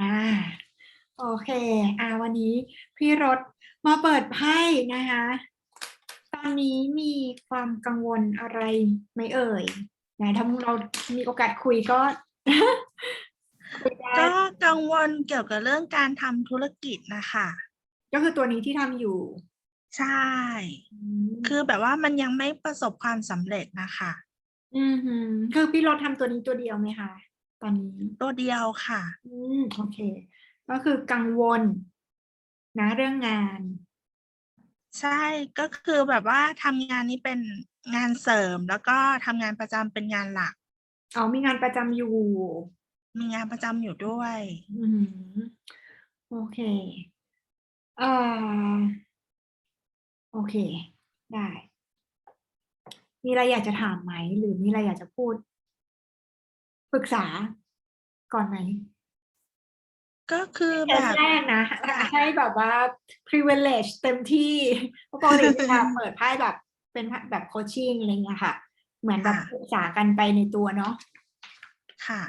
อ่าโอเคอ่าวันนี้พี่รถมาเปิดไพ่นะคะ ตอนนี้มีความกังวลอะไรไหมเอ่ยไหนถ้าเรามีโอกาสคุยก็คุยได้ก็กังวลเกี่ยวกับเรื่องการทำธุรกิจนะคะ ก็คือตัวนี้ที่ทำอยู่ ใช่ คือแบบว่ามันยังไม่ประสบความสำเร็จนะคะ อือหือคือพี่รถทำตัวนี้ตัวเดียวไหมคะ ตอนนี้ ตัวเดียวค่ะ อืมโอเค ก็คือกังวล นะเรื่องงาน ใช่ก็คือแบบว่าทำงานนี้เป็นงานเสริม แล้วก็ทำงานประจำเป็นงานหลัก อ๋อมีงานประจำอยู่ มีงานประจำอยู่ด้วย อืมโอเค เอ่อ โอเค ได้ มีอะไรอยากจะถามไหม หรือมีอะไรอยากจะพูด ปรึกษาก่อนไหมก็คือเคแบสบแรกนะ ให้แบบว่า privilege เต็มที่เพราะปกติจะเปิดไพ่แบบเป็นแบบโคชชิ่งอะไรเงี้ยค่ะ เหมือนแบบค่ะ ปรึกษากันไปในตัวเนาะค่ะ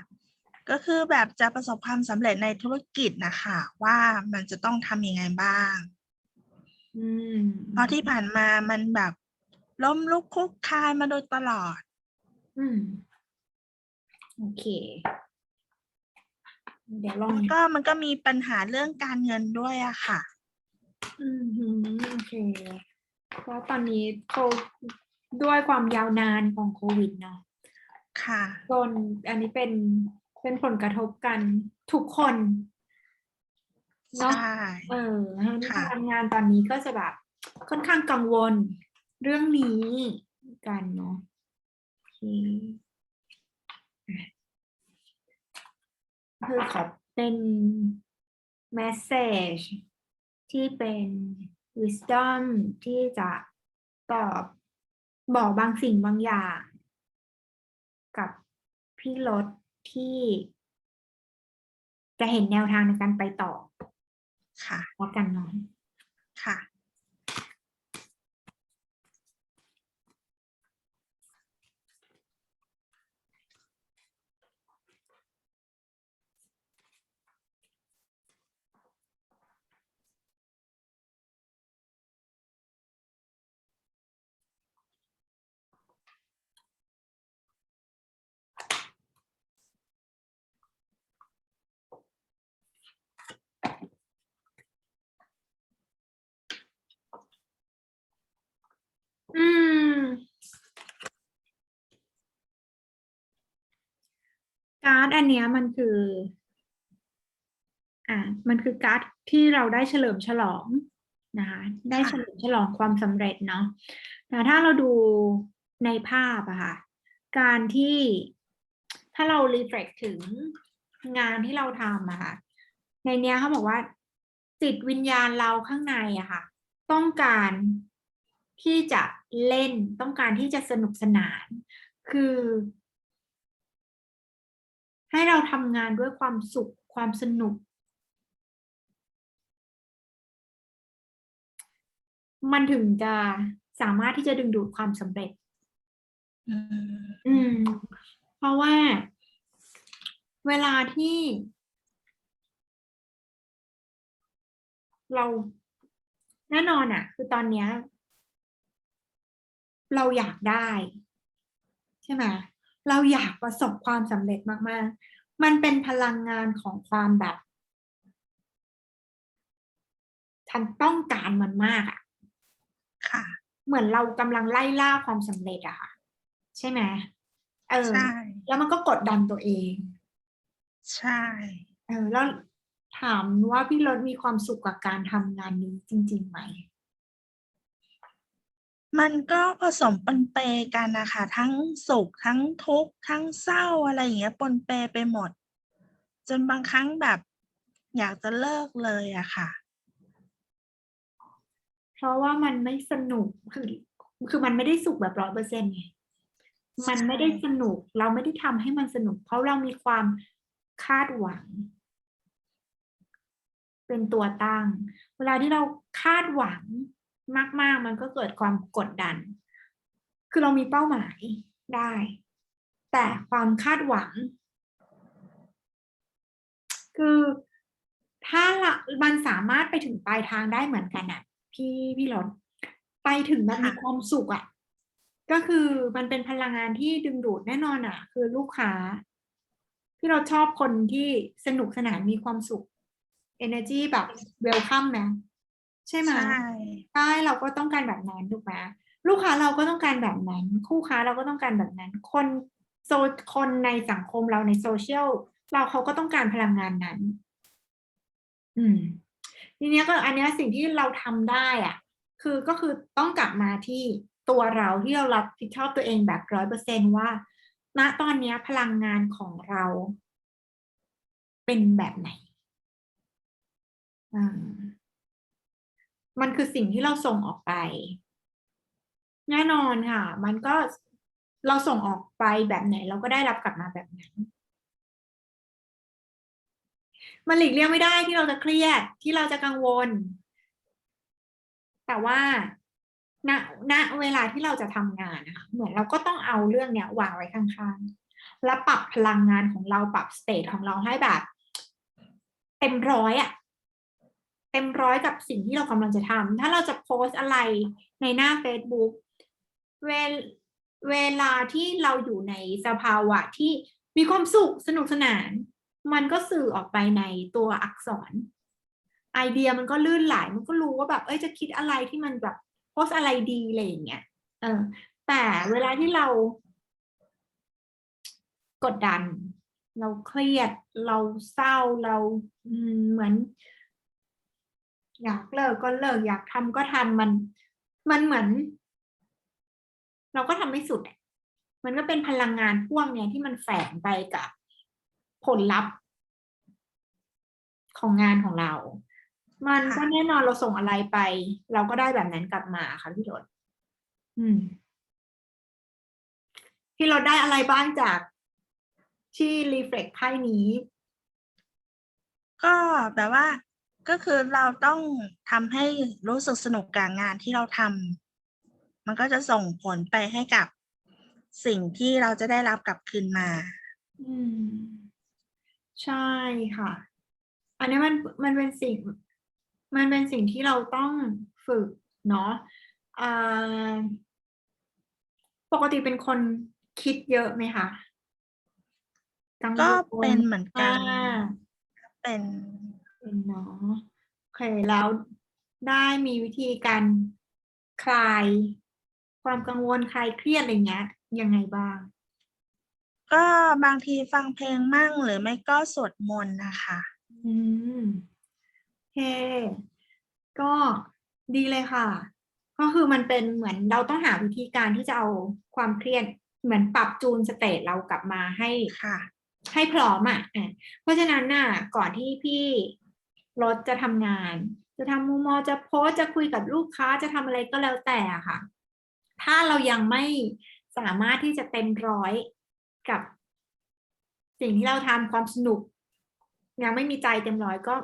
ก็คือแบบจะประสบความสำเร็จในธุรกิจนะคะว่ามันจะต้องทำยังไงบ้าง อืมเพราะที่ผ่านมามันแบบล้มลุกคลุกคลานมาโดยตลอด อืม โอเค เดี๋ยวลองแล้วก็มันก็มีปัญหาเรื่องการเงินด้วยอะค่ะ อืมหืมโอเคเพราะตอนนี้โคด้วยความยาวนานของโควิดเนาะค่ะจนอันนี้เป็นเป็นผลกระทบกันทุกคนเนาะใช่เออพค่ะลังงานตอนนี้ก็จะแบบค่อนข้างกังวลเรื่องนี้กันเนาะโอเคอะ คือขอเป็น message ที่เป็น wisdom ที่จะตอบบอกบางสิ่งบางอย่าง กับพี่รถที่ จะเห็นแนวทางในการไปต่อค่ะแล้วกันเนาะค่ะ อืม การ์ดอันเนี้ยมันคือ อ่า มันคือการ์ดที่เราได้เฉลิมฉลองนะคะได้เฉลิมฉลองความสำเร็จเนาะแต่ถ้าเราดูในภาพอะค่ะ การที่ถ้าเรา reflect ถึงงานที่เราทำอะค่ะ ในเนี้ยเขาบอกว่า จิตวิญญาณเราข้างในอะค่ะ ต้องการที่จะเล่นต้องการที่จะสนุกสนาน คือ ให้เราทำงานด้วยความสุขความสนุก มันถึงจะสามารถที่จะดึงดูดความสำเร็จ อืมอืมเพราะว่าเวลาที่ เราแน่นอนอะคือตอนเนี้ย เราอยากได้ ใช่ไหม เราอยากประสบความสำเร็จมากๆ มันเป็นพลังงานของความแบบฉันต้องการมันมากอะค่ะ เหมือนเรากำลังไล่ล่าความสำเร็จอะค่ะ ใช่ไหมเออ ใช่ แล้วมันก็กดดันตัวเอง ใช่ เออ แล้วถามว่าพี่รถมีความสุขกับการทำงานนี้จริงๆไหม มันก็ผสมปนเปกันนะคะ ทั้งสุข ทั้งทุกข์ ทั้งเศร้าอะไรอย่างเงี้ยปนเปไปหมด จนบางครั้งแบบอยากจะเลิกเลยอะค่ะ เพราะว่ามันไม่สนุกคือคือมันไม่ได้สุขแบบร้อยเปอร์เซ็นต์ไงมันไม่ได้สนุก เราไม่ได้ทำให้มันสนุก เพราะเรามีความคาดหวัง เป็นตัวตั้ง เวลาที่เราคาดหวัง มาก ๆ มันก็เกิดความกดดัน คือเรามีเป้าหมายได้ แต่ความคาดหวัง คือถ้าละมันสามารถไปถึงปลายทางได้เหมือนกันอะพี่พี่หลนไปถึงแบบมีค่ะความสุขอะก็คือมันเป็นพลังงานที่ดึงดูดแน่นอนอะคือลูกค้า ที่เราชอบคนที่สนุกสนานมีความสุข energy แบบเวลคัมไหม ใช่ไหมใช่ ใช่เราก็ต้องการแบบนั้นถูกไหมลูกค้าเราก็ต้องการแบบนั้น คู่ค้าเราก็ต้องการแบบนั้น คนโซคนในสังคมเราในโซเชียลเราเขาก็ต้องการพลังงานนั้น อืม ทีเนี้ยก็อันเนี้ยสิ่งที่เราทำได้อะ คือก็คือต้องกลับมาที่ตัวเราที่เรารับผิดชอบตัวเองแบบร้อยเปอร์เซนว่า ณตอนเนี้ยพลังงานของเรา เป็นแบบไหน อ่า มันคือสิ่งที่เราส่งออกไป แน่นอนค่ะ มันก็เราส่งออกไปแบบไหน เราก็ได้รับกลับมาแบบนั้นมันหลีกเลี่ยงไม่ได้ที่เราจะเครียดที่เราจะกังวล แต่ว่าณณเวลาที่เราจะทำงานนะคะเหมือนเราก็ต้องเอาเรื่องเนี้ยวางไว้ข้างๆ แล้วปรับพลังงานของเราปรับสเตทของเราให้แบบ เต็มร้อยอะ เต็มร้อยกับสิ่งที่เรากำลังจะทำถ้าเราจะโพสอะไรในหน้า Facebook เวลเวลาที่เราอยู่ในสภาวะที่มีความสุขสนุกสนาน มันก็สื่อออกไปในตัวอักษร ไอเดียมันก็ลื่นไหลมันก็รู้ว่าแบบ เอ้ยจะคิดอะไรที่มันแบบโพสอะไรดีอะไรอย่างเงี้ยเออ แต่เวลาที่เรา กดดัน เราเครียด เราเศร้าเราเหมือน อยากเลิกก็เลิก อยากทำก็ทำมัน มันเหมือน เราก็ทำไม่สุดอะมันก็เป็นพลังงานพ่วงเนี่ยที่มันแฝงไปกับผลลัพธ์ของงานของเรา มันก็ค่ะแน่นอนเราส่งอะไรไป เราก็ได้แบบนั้นกลับมาค่ะพี่รถอืมพี่รถได้อะไรบ้างจากที่รีเฟล็กไพ่นี้ ก็แบบว่า ก็คือเราต้องทำให้รู้สึกสนุกกับงานที่เราทำมันก็จะส่งผลไปให้กับสิ่งที่เราจะได้รับกลับคืนมา อืม ใช่ค่ะ อันนี้มันมันเป็นสิ่ง มันเป็นสิ่งที่เราต้องฝึกเนาะอ่าปกติเป็นคนคิดเยอะไหมคะกังวลก็เป็นเหมือนกันอ่าเป็น เป็นเนาะโอเคแล้วได้มีวิธีการคลาย ความกังวลคลายเครียดอะไรเงี้ยยังไงบ้าง ก็บางทีฟังเพลงมั่งหรือไม่ก็สวดมนต์นะคะ อืมโอเค ก็ดีเลยค่ะ ก็คือมันเป็นเหมือนเราต้องหาวิธีการที่จะเอาความเครียดเหมือนปรับจูนสเตตเรากลับมาให้ค่ะ ให้พร้อมอะอะเพราะฉะนั้นน่ะ ก่อนที่พี่ รถจะทำงาน จะทำมูมอจะโพสต์จะคุยกับลูกค้าจะทำอะไรก็แล้วแต่อะค่ะ ถ้าเรายังไม่สามารถที่จะเต็มร้อยกับ สิ่งที่เราทำความสนุก ยังไม่มีใจเต็มร้อยก็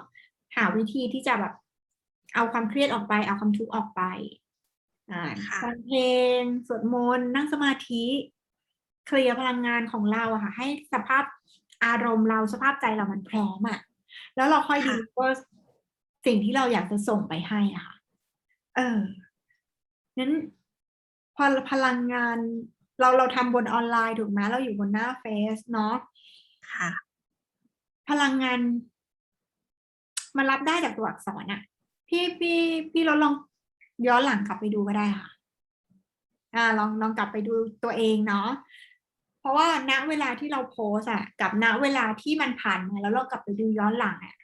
หาวิธีที่จะแบบเอาความเครียดออกไป เอาความทุกข์ออกไปอ่าค่ะฟังเพลงสวดมนต์นั่งสมาธิ เคลียร์พลังงานของเราอะค่ะ ให้สภาพอารมณ์เราสภาพใจเรามันพร้อมอะ แล้วเราค่อยค่ะดีว่าสิ่งที่เราอยากจะส่งไปให้อะค่ะ เออนั้นพอพลังงานเราเราทำบนออนไลน์ถูกไหมเราอยู่บนหน้าเฟซเนาะค่ะ พลังงาน มันรับได้จากตัวอักษรอะพี่พี่พี่เราลองย้อนหลังกลับไปดูก็ได้ค่ะ อ่า ลองลองกลับไปดูตัวเองเนาะเพ ราะว่าณเวลาที่เราโพสอะกับณเวลาที่มันผ่านมาแล้วเรากลับไปดูย้อนหลังอะ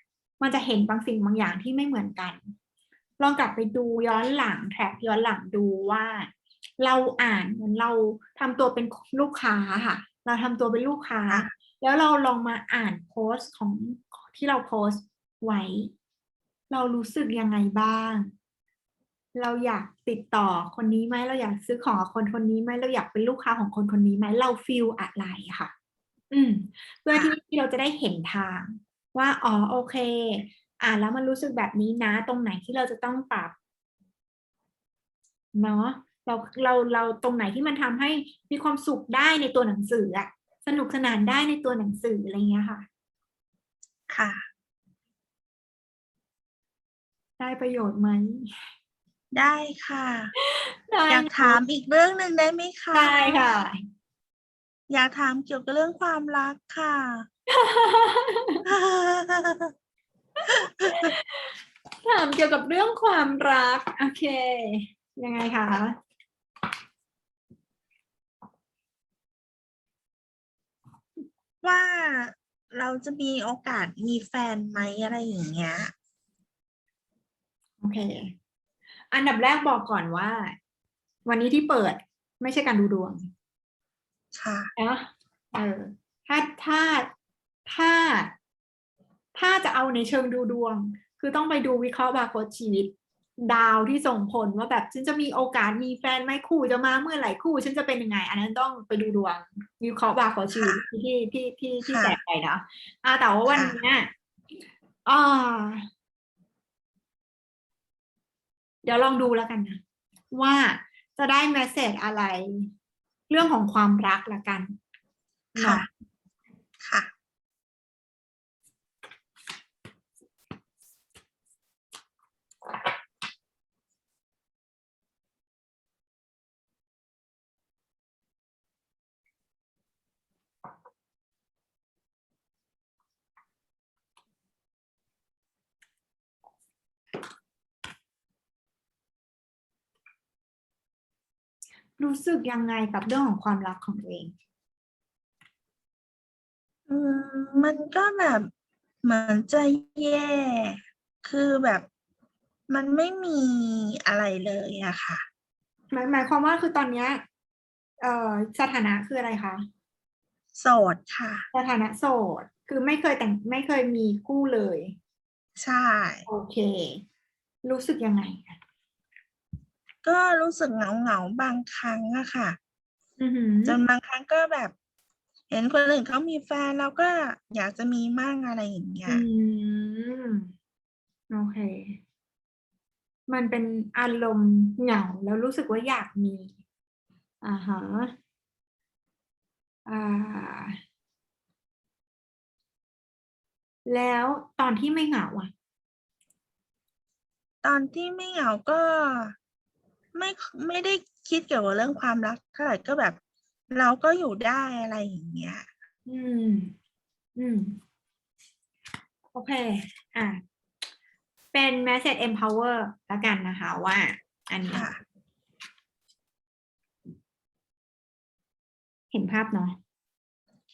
มันจะเห็นบางสิ่งบางอย่างที่ไม่เหมือนกัน ลองกลับไปดูย้อนหลังแทร็กย้อนหลังดูว่า เราอ่านเหมือนเราทำตัวเป็นลูกค้าค่ะ เราทำตัวเป็นลูกค้าค่ะแล้วเราลองมาอ่านโพสต์ของที่เราโพสต์ไว้ เรารู้สึกยังไงบ้าง เราอยากติดต่อคนนี้ไหมเราอยากซื้อของกับคนคนนี้ไหมเราอยากเป็นลูกค้าของคนคนนี้ไหมเราฟีลอะไรอะค่ะ อืม เพื่อที่ที่เราจะได้เห็นทาง ว่าอ๋อโอเค อ่านแล้วมันรู้สึกแบบนี้นะ ตรงไหนที่เราจะต้องปรับเนาะเราเราเราตรงไหนที่มันทำให้มีความสุขได้ในตัวหนังสืออะสนุกสนานได้ในตัวหนังสืออะไรเงี้ยค่ะ ค่ะ ได้ประโยชน์ไหม ได้ค่ะได้อยากถามอีกเรื่องหนึ่งได้ไหมคะได้ค่ะ อยากถามเกี่ยวกับเรื่องความรักค่ะ ถามเกี่ยวกับเรื่องความรัก โอเค ยังไงคะว่าเราจะมีโอกาสมีแฟนไหมอะไรอย่างเงี้ย โอเค อันดับแรกบอกก่อนว่า วันนี้ที่เปิดไม่ใช่การดูดวง ค่ะนะเออถ้าถ้าถ้าถ้าจะเอาในเชิงดูดวง คือต้องไปดูวิเคราะห์บาร์โค้ดชีวิต ดาวที่ส่งผลว่าแบบฉันจะมีโอกาสมีแฟนไหมคู่จะมาเมื่อไหร่คู่ ฉันจะเป็นยังไง อันนั้นต้องไปดูดวงวิเคราะห์บาร์โค้ดชีวิตที่ที่ที่ที่ค่ะแจกไปนะอ่าแต่ว่าวันค่ะเนี้ยอ่า เดี๋ยวลองดูแล้วกันนะว่าจะได้แมสเซจอะไร เรื่องของความรักละกันค่ะค่ะ รู้สึกยังไงกับเรื่องของความรักของตัวเอง อืมมันก็แบบเหมือนจะแย่ คือแบบมันไม่มีอะไรเลยอะค่ะ หมายหมายความว่าคือตอนเนี้ยเอ่อสถานะคืออะไรคะ โสดค่ะ สถานะโสด คือไม่เคยแต่งไม่เคยมีคู่เลย ใช่ โอเค รู้สึกยังไงอะ ก็รู้สึกเหงาเหงาๆบางครั้งอะค่ะอือหือจนบางครั้งก็แบบ เห็นคนอื่นเขามีแฟนเราก็อยากจะมีมั่งอะไรอย่างเงี้ย อืมโอเค มันเป็นอารมณ์เหงาแล้วรู้สึกว่าอยากมีอ่าฮะอ่า แล้วตอนที่ไม่เหงาอะ ตอนที่ไม่เหงาก็ ไม่ไม่ได้คิดเกี่ยวกับเรื่องความรักเท่าไหร่ก็แบบ เราก็อยู่ได้อะไรอย่างเงี้ย อืม อืม โอเค อะ เป็น message empower แล้วกันนะคะว่า อันนี้ค่ะ เห็นภาพเนาะ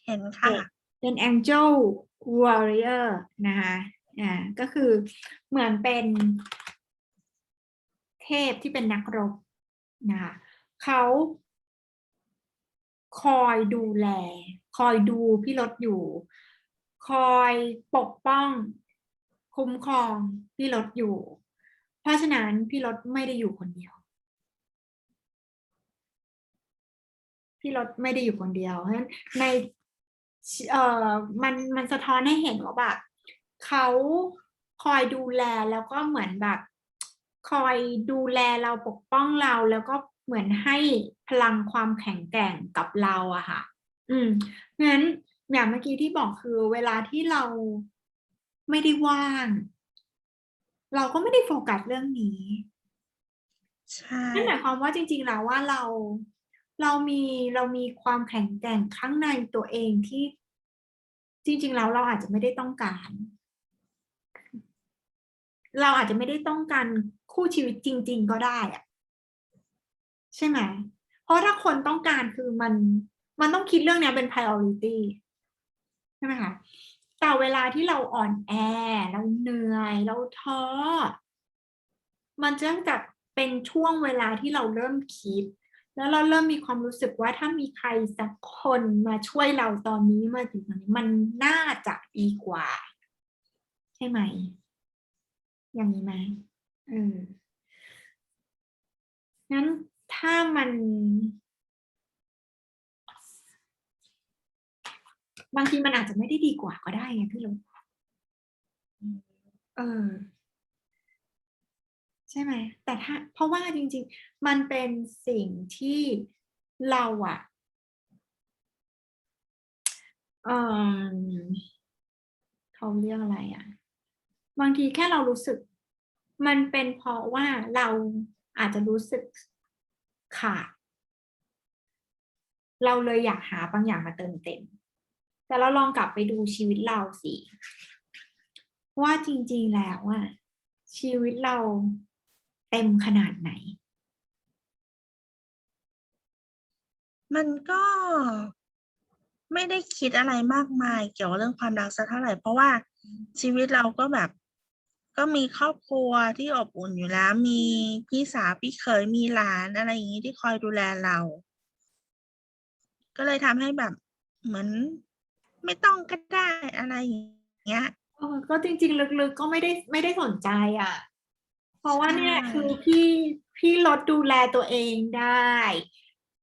เห็นค่ะ เป็น angel warrior นะคะ อ่า ก็คือเหมือนเป็น เทพที่เป็นนักรบนะคะเขาคอยดูแล คอยดูพี่รถอยู่ คอยปกป้อง คุ้มครองพี่รถอยู่ เพราะฉะนั้นพี่รถไม่ได้อยู่คนเดียว พี่รถไม่ได้อยู่คนเดียวเพราะฉะนั้นในเอ่อมันมันสะท้อนให้เห็นว่าแบบเขาคอยดูแลแล้วก็เหมือนแบบ คอยดูแลเราปกป้องเราแล้วก็เหมือนให้พลังความแข็งแกร่งกับเราอะค่ะ อืมงั้นอย่างเมื่อกี้ที่บอกคือ เวลาที่เราไม่ได้ว่าง เราก็ไม่ได้โฟกัสเรื่องนี้ใช่นั่นหมายความว่าจริง ๆ แล้วว่าเราเรามีเรามีความแข็งแกร่งข้างในตัวเองที่จริง ๆ แล้วเราอาจจะไม่ได้ต้องการ เราอาจจะไม่ได้ต้องการ คู่ชีวิตจริง ๆ ก็ได้อะใช่ไหมเพราะถ้าคนต้องการคือมันมันต้องคิดเรื่องนี้เป็น priority ใช่ไหมคะแต่เวลาที่เราอ่อนแอ เราเหนื่อย เราท้อ มันจะจะเป็นช่วงเวลาที่เราเริ่มคิด แล้วเราเริ่มมีความรู้สึกว่าถ้ามีใครสักคนมาช่วยเราตอนนี้มาถึงตอนนี้มันน่าจะดีกว่า ใช่ไหม อย่างนี้ไหม เอองั้นถ้ามัน บางทีมันอาจจะไม่ได้ดีกว่าก็ได้ไงพี่ลุงเออ ใช่ไหม แต่ถ้า เพราะว่าจริง ๆ มันเป็นสิ่งที่เราอะเออเขาเรียกอะไรอะบางทีแค่เรารู้สึก มันเป็นเพราะว่าเราอาจจะรู้สึกขาด เราเลยอยากหาบางอย่างมาเติมเต็ม แต่เราลองกลับไปดูชีวิตเราสิ ว่าจริงๆแล้วอะชีวิตเราเต็มขนาดไหน มันก็ไม่ได้คิดอะไรมากมายเกี่ยวกับเรื่องความรักสักเท่าไหร่ เพราะว่าชีวิตเราก็แบบ ก็มีครอบครัวที่อบอุ่นอยู่แล้ว มีพี่สาวพี่เขยมีหลานอะไรอย่างนี้ที่คอยดูแลเรา ก็เลยทำให้แบบเหมือนไม่ต้องก็ได้อะไรอย่างเงี้ยเออก็จริง ๆ ลึกๆ ก็ไม่ได้ไม่ได้สนใจอะ เพราะว่าเนี่ยใช่คือพี่พี่ลดดูแลตัวเองได้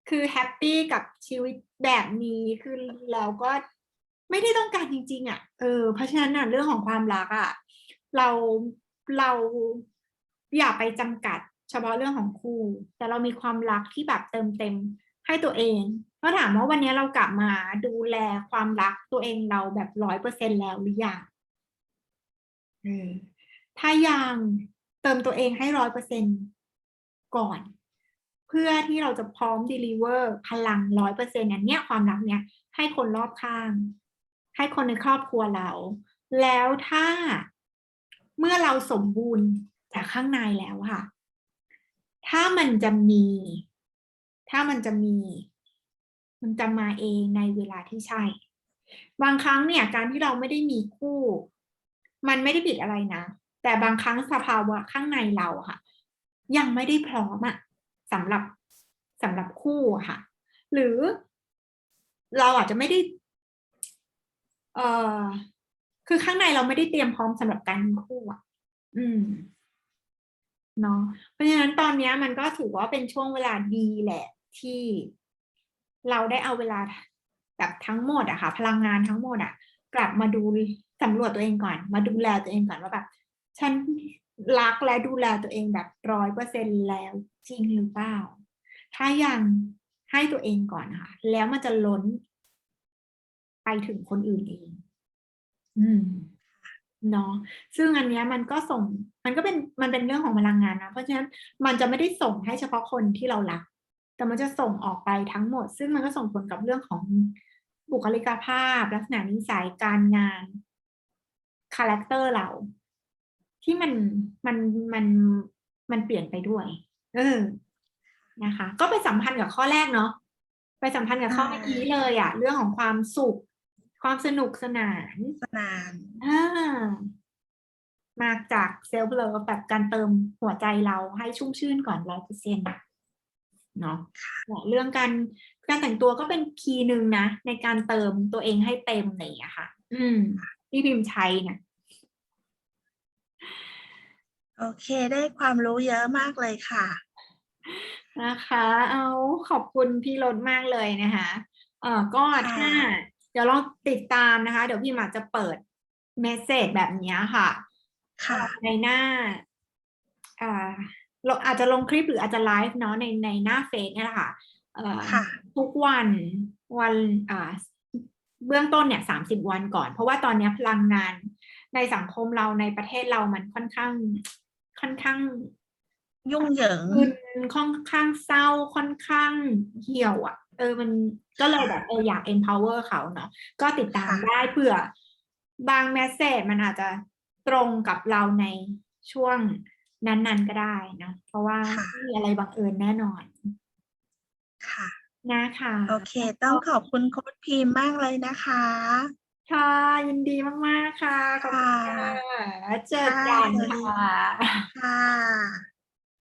คือแฮปปี้กับชีวิตแบบนี้คือเราก็ไม่ได้ต้องการจริง ๆ อะ เออเพราะฉะนั้นน่ะเรื่องของความรักอะ เราเราอย่าไปจำกัด เฉพาะเรื่องของคู่แต่เรามีความรักที่แบบเติมเต็มให้ตัวเองก็ถามว่าวันนี้เรากลับมาดูแลความรักตัวเองเราแบบร้อยเปอร์เซ็นแล้วหรือยังเออถ้ายังเติมตัวเองให้ร้อยเปอร์เซ็นก่อน เพื่อที่เราจะพร้อม deliver พลังร้อยเปอร์เซ็นต์เนี่ยความรักเนี่ยให้คนรอบข้าง ให้คนในครอบครัวเรา แล้วถ้า เมื่อเราสมบูรณ์จากข้างในแล้วค่ะ ถ้ามันจะมี ถ้ามันจะมี มันจะมาเองในเวลาที่ใช่ บางครั้งเนี่ย การที่เราไม่ได้มีคู่ มันไม่ได้ผิดอะไรนะ แต่บางครั้งสภาวะข้างในเราค่ะ ยังไม่ได้พร้อมอะสำหรับสำหรับคู่ค่ะ หรือเราอาจจะไม่ได้ เอ่อ คือข้างในเราไม่ได้เตรียมพร้อมสำหรับการมีคู่อะ อืมเนาะเพราะฉะนั้นตอนนี้มันก็ถือว่าเป็นช่วงเวลาดีแหละที่เราได้เอาเวลาแบบทั้งหมดอะค่ะ พลังงานทั้งหมดอะกลับมาดูสำรวจตัวเองก่อน มาดูแลตัวเองก่อนว่าแบบฉันรักและดูแลตัวเองแบบร้อยเปอร์เซ็นแล้วจริงหรือเปล่า ถ้ายังให้ตัวเองก่อนค่ะ แล้วมันจะล้นไปถึงคนอื่นเอง อืมเนาะซึ่งอันเนี้ยมันก็ส่งมันก็เป็นมันเป็นเรื่องของพลังงานนะ เพราะฉะนั้นมันจะไม่ได้ส่งให้เฉพาะคนที่เรารัก แต่มันจะส่งออกไปทั้งหมด ซึ่งมันก็ส่งผลกับเรื่องของบุคลิกภาพ ลักษณะนิสัยการงานคาแรคเตอร์เรา ที่มันมันมันมันเปลี่ยนไปด้วย เออนะคะ ก็ไปสัมพันธ์กับข้อแรกเนาะไปสัมพันธ์กับข้อเมื่อกี้เลยอะเรื่องของความสุข ความสนุกสนานสนานอ่ามาจากเซลฟ์เลิฟแบบการเติมหัวใจเราให้ชุ่มชื่นก่อนร้อยเปอร์เซ็นต์เนาะเรื่องการการแต่งตัวก็เป็นคีย์หนึ่งนะ ในการเติมตัวเองให้เต็มอะไรอย่างเงี้ยค่ะ อืมที่พิมพ์ใช้เนี่ยโอเคได้ความรู้เยอะมากเลยค่ะ นะคะ เอาขอบคุณพี่รถมากเลยนะคะ เอ่อก็ค่ะถ้าเดี๋ยวลองติดตามนะคะ เดี๋ยวพี่หมาจะเปิดเมสเซจแบบเนี้ยค่ะ ค่ะ ในหน้าอ่าเราอาจจะลงคลิปหรืออาจจะไลฟ์เนาะในในหน้าเฟซเนี่ยแหละค่ะเอ่อค่ะทุกวันวันอ่าเบื้องต้นเนี่ยสามสิบวันก่อน เพราะว่าตอนเนี้ยพลังงานในสังคมเราในประเทศเรามันค่อนข้างค่อนข้างยุ่งเหยิงมึนค่อนข้างเศร้าค่อนข้างเหี่ยวอะ เออมันก็เลยแบบเอออยาก empower เขาเนาะก็ติดตามค่ะได้เผื่อบางแมสเซจมันอาจจะตรงกับเราในช่วงนั้นๆก็ได้เนอะเพราะว่าไม่มีอะไรบังเอิญแน่นอนค่ะนะคะ โอเค ต้องขอบคุณโค้ชพิมพ์มากเลยนะคะ ค่ะยินดีมาก ๆ ค่ะขอบคุณค่ะเจอกันค่ะค่ะค่ะ